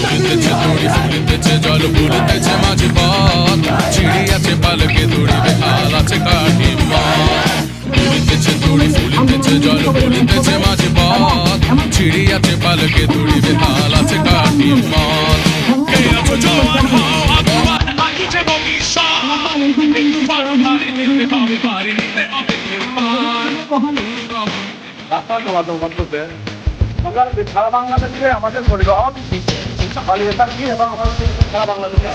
ফুলিতেছে দড়ি ফুলিতেছে জল ফুলিতেছে মাঝ পথ ছিড়ি আছে পালকে দড়ি বেহাল আছে কাঠি ফুলিতেছে দড়ি ফুলিতেছে জল ফুলিতেছে মাঝ পথ ছিড়ি আছে পালকে দড়ি বেহাল আছে কাঠি মত কে আছো জওয়ান হও আগুয়ান সারা বাংলাদেশে আমাদের পরিবহন। খালি এটা কি এবং আমাদের সারা বাংলাদেশে